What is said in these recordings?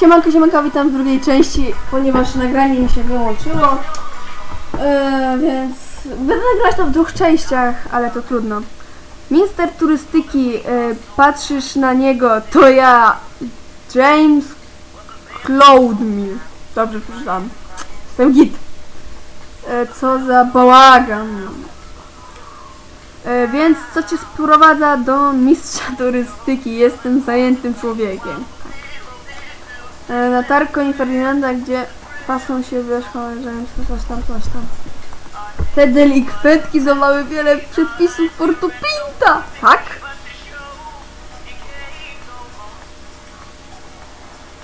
Siemanko, siemanko, witam w drugiej części, ponieważ nagranie mi się wyłączyło. Yy, więc będę nagrywać to w dwóch częściach, ale to trudno. Minister turystyki, yy, patrzysz na niego, to ja, James Cloudmill. Dobrze przeczytałam. Jestem git. Yy, co za bałagan. Yy, więc co cię sprowadza do mistrza turystyki? Jestem zajętym człowiekiem. E, na targ koni Ferdynanda, gdzie pasą się wierzchołe, że coś tam, coś tam. Te delikwentki złamały wiele przepisów Portu Pinta, tak?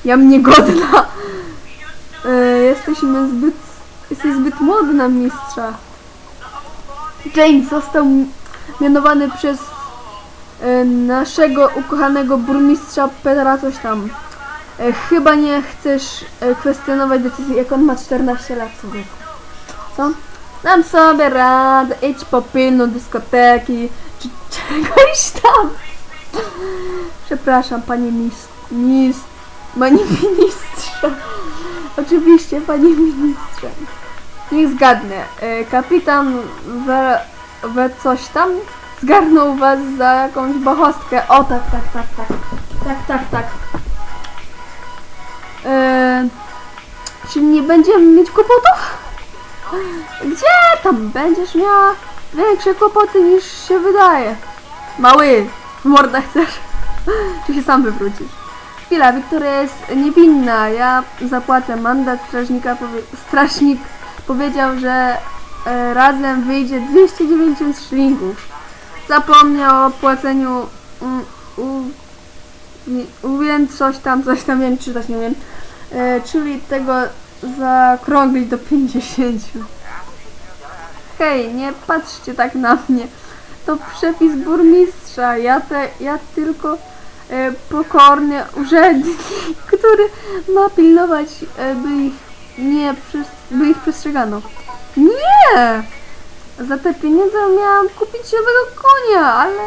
Jam niegodna. E, jesteśmy zbyt, jesteś zbyt młody na mistrza. James został mianowany przez e, naszego ukochanego burmistrza Petra coś tam. E, Chyba nie chcesz e, kwestionować decyzji, jak on ma 14 lat człowieku. Co? Dam sobie radę, idź po pilną dyskoteki, czy czegoś tam. Przepraszam, panie panie ministrze. Oczywiście, panie ministrze. Niech zgadnę. E, Kapitan we, we coś tam zgarnął was za jakąś bachostkę. O tak, tak, tak, tak. Tak, tak, tak. Eee, czy nie będziemy mieć kłopotów? Gdzie tam będziesz miała większe kłopoty niż się wydaje? Mały, w mordę chcesz? Czy się sam wywrócisz? Chwila, Wiktoria jest niewinna. Ja zapłacę mandat strażnika. Powie strażnik powiedział, że e, razem wyjdzie 290 szlingów. Zapomniał o płaceniu mm, Wiem coś tam, coś tam wiem, czytać nie wiem. E, czyli tego zakrąglić do 50. Hej, nie patrzcie tak na mnie. To przepis burmistrza. Ja, te, ja tylko e, pokorny urzędnik, który ma pilnować, e, by ich nie by ich przestrzegano. Nie! Za te pieniądze miałam kupić nowego konia, ale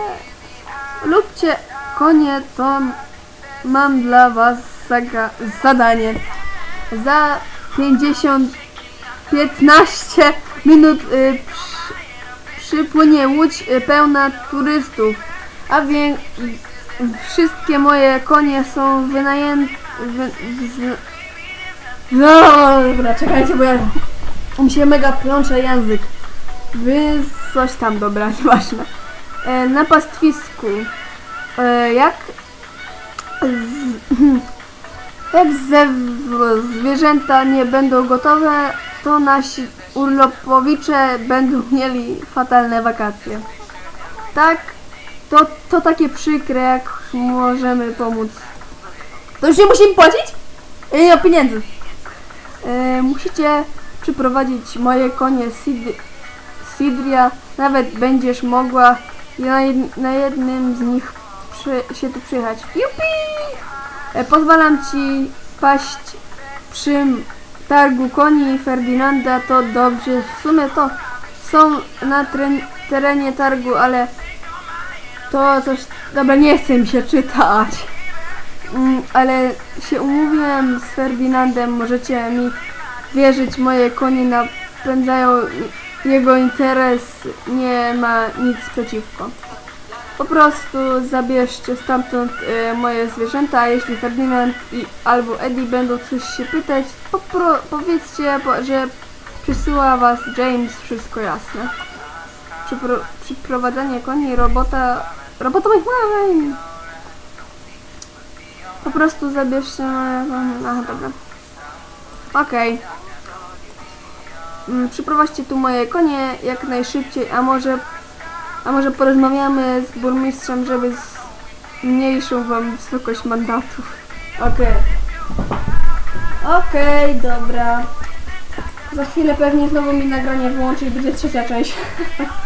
lubcie konie, to mam dla was zadanie. Za 50 15 minut y, przy, przypłynie łódź y, pełna turystów, a więc wszystkie moje konie są wynajęte. Wy, z, no, dobra, czekajcie, bo ja mi się mega plącze język. Wy coś tam, dobra, nieważne. E, na pastwisku. E, jak z, jak ze, zwierzęta nie będą gotowe, to nasi urlopowicze będą mieli fatalne wakacje. Tak, to, to takie przykre, jak możemy pomóc. To już nie musimy płacić? Ja nie mam pieniędzy. E, musicie przyprowadzić moje konie Sid Sidria. Nawet będziesz mogła na, jed na jednym z nich się tu przyjechać. Jupi! E, Pozwalam ci paść przy targu koni Ferdynanda, to dobrze. W sumie to są na terenie targu, ale to coś... Dobra, nie chce mi się czytać. Mm, ale się umówiłem z Ferdynandem, możecie mi wierzyć, moje konie napędzają jego interes, nie ma nic przeciwko. Po prostu zabierzcie stamtąd e, moje zwierzęta, a jeśli Ferdynand i, albo Eddie będą coś się pytać, popro, powiedzcie, bo, że przysyła was James, wszystko jasne. Przypro, przyprowadzanie koni, robota, robota moich marzeń. Po prostu zabierzcie moje aha dobra. Okej. Mm, Przyprowadźcie tu moje konie jak najszybciej, a może a może porozmawiamy z burmistrzem, żeby zmniejszył wam wysokość mandatów. Okej. Okej, dobra. Za chwilę pewnie znowu mi nagranie wyłączy i będzie trzecia część.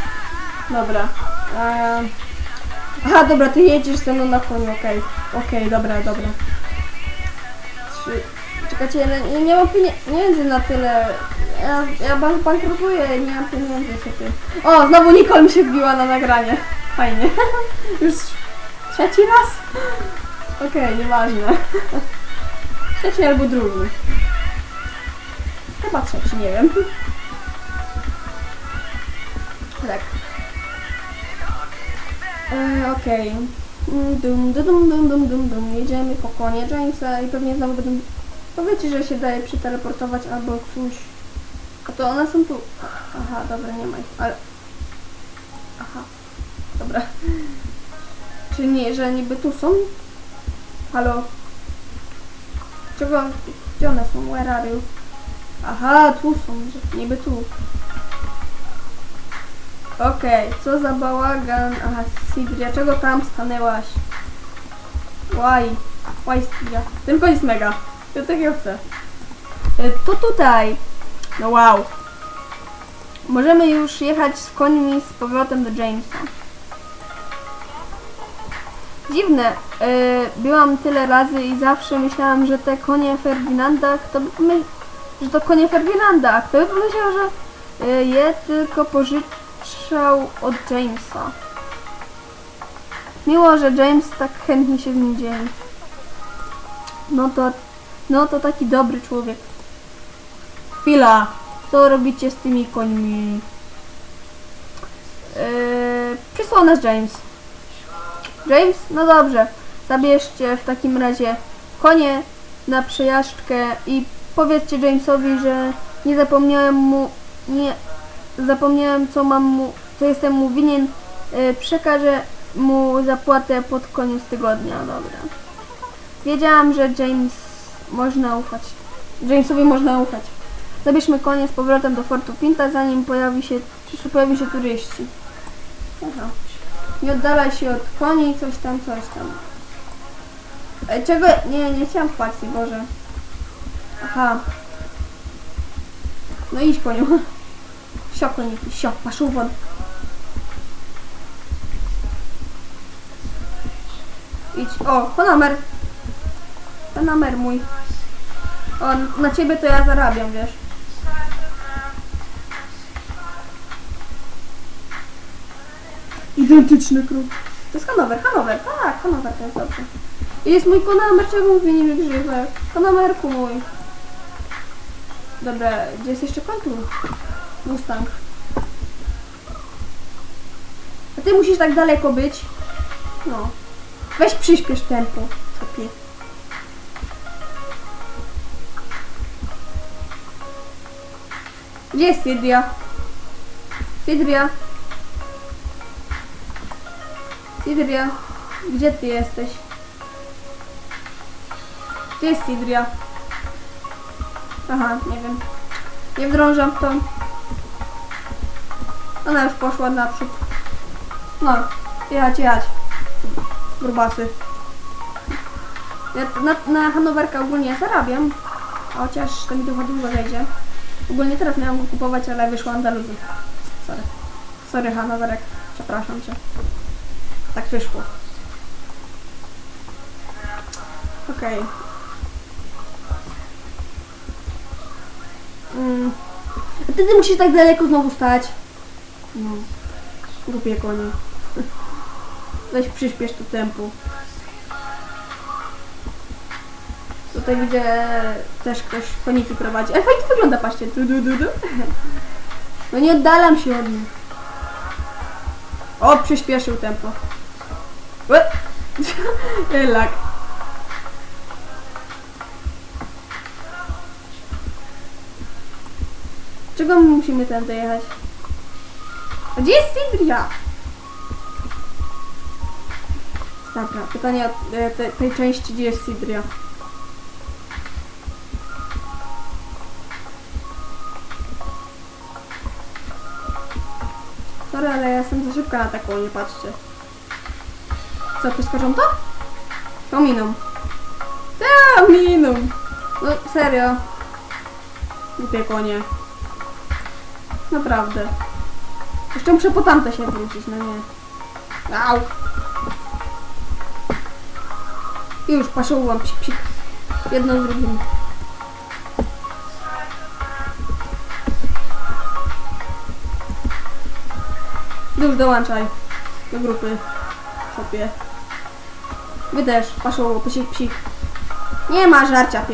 dobra. Aha, dobra, ty jedziesz ze mną na koniu, okej. Okej, dobra, dobra. Trzy. Czekajcie, ja nie, nie mam pieniędzy na tyle. Ja, ja ban- bankrutuję, nie mam pieniędzy sobie. O, znowu Nicole mi się wbiła na nagranie. Fajnie. Już trzeci raz? Okej, nieważne. Trzeci albo drugi. Chyba trzeci, nie wiem. Tak. E, Okej. Mm, Dum, dum, dum, dum, dum, dum, dum. Jedziemy po konie Jamesa i pewnie znowu będą... Powiecie, że się daje przeteleportować albo coś. A to one są tu. Aha, dobra, nie ma ich, ale... Aha. Dobra. Czy nie, że niby tu są? Halo? Czego? Gdzie one są? Where are you? Aha, tu są, że niby tu. Okej, co za bałagan. Aha, Sidria, czego tam stanęłaś? Sidria? Ten koń jest mega. Ja takiego chcę. E, To tutaj. No wow. Możemy już jechać z końmi z powrotem do Jamesa. Dziwne. e, byłam tyle razy i zawsze myślałam, że te konie Ferdynanda, kto by że to konie Ferdynanda, a kto by pomyślał, że e, je tylko pożyczał od Jamesa. Miło, że James tak chętnie się z nim dzieli. No to, no to taki dobry człowiek. Chwila, co robicie z tymi końmi? Yy, przysłał nas James. James? No dobrze. Zabierzcie w takim razie konie na przejażdżkę i powiedzcie Jamesowi, że nie zapomniałem mu, nie zapomniałem co mam mu, co jestem mu winien. Yy, przekażę mu zapłatę pod koniec tygodnia. Dobra. Wiedziałam, że James można ufać. Jamesowi można ufać. Zabierzmy konie z powrotem do Fortu Pinta, zanim pojawi się, pojawi się turyści. Aha. Nie oddalaj się od koni, coś tam, coś tam. E, czego? Nie, nie chciałam wpaść, Boże. Aha. No idź koniu. Sio koniki, sio, paszu won. Idź. O, Panamer. Panamer mój. O, na ciebie to ja zarabiam, wiesz. Identyczny kruk. To jest Hanower, Hanower, tak, Hanower to jest dobrze. I jest mój Konamer, czego mówię, nie wygrzywa. Konamerku mój. Dobra, gdzie jest jeszcze kontur? Mustang. A ty musisz tak daleko być. No. Weź przyspiesz tempo. Topie. Gdzie jest Sidria? Sidria? Sidria? Gdzie ty jesteś? Gdzie jest Sidria? Aha, nie wiem. Nie wdrążam w to. Ona już poszła naprzód. No, jechać, jechać. Grubasy. Ja na, na Hanowerka ogólnie zarabiam. Chociaż to mi długo zejdzie. Ogólnie teraz miałam go kupować, ale wyszła Andaluzja. Sorry. Sorry Hanowerek. Przepraszam cię. Tak wyszło. Okej. Mm. A ty, ty musisz tak daleko znowu stać. No. Głupie konie. Weź przyspiesz to tempo. Tutaj widzę też ktoś koniki prowadzi. Ale fajnie to wygląda, patrzcie. Du, du, du, du. No nie oddalam się od nich. O, przyspieszył tempo. Lak. Czego my musimy tam dojechać? A gdzie jest Sidria? Dobra, pytanie o e, te, tej części, gdzie jest Sidria? Szybka na taką, nie patrzcie. Co, przeskoczą to? To miną. Ta, miną. No, serio. Głupie konie. Naprawdę. Jeszcze muszę po tamte się wrócić, no nie. Au. I już paszołam, psik, psik. Jedno z drugim. Już dołączaj do grupy. Szopie. Wy też, paszoło, psik, psik. Nie ma żarcia, pie.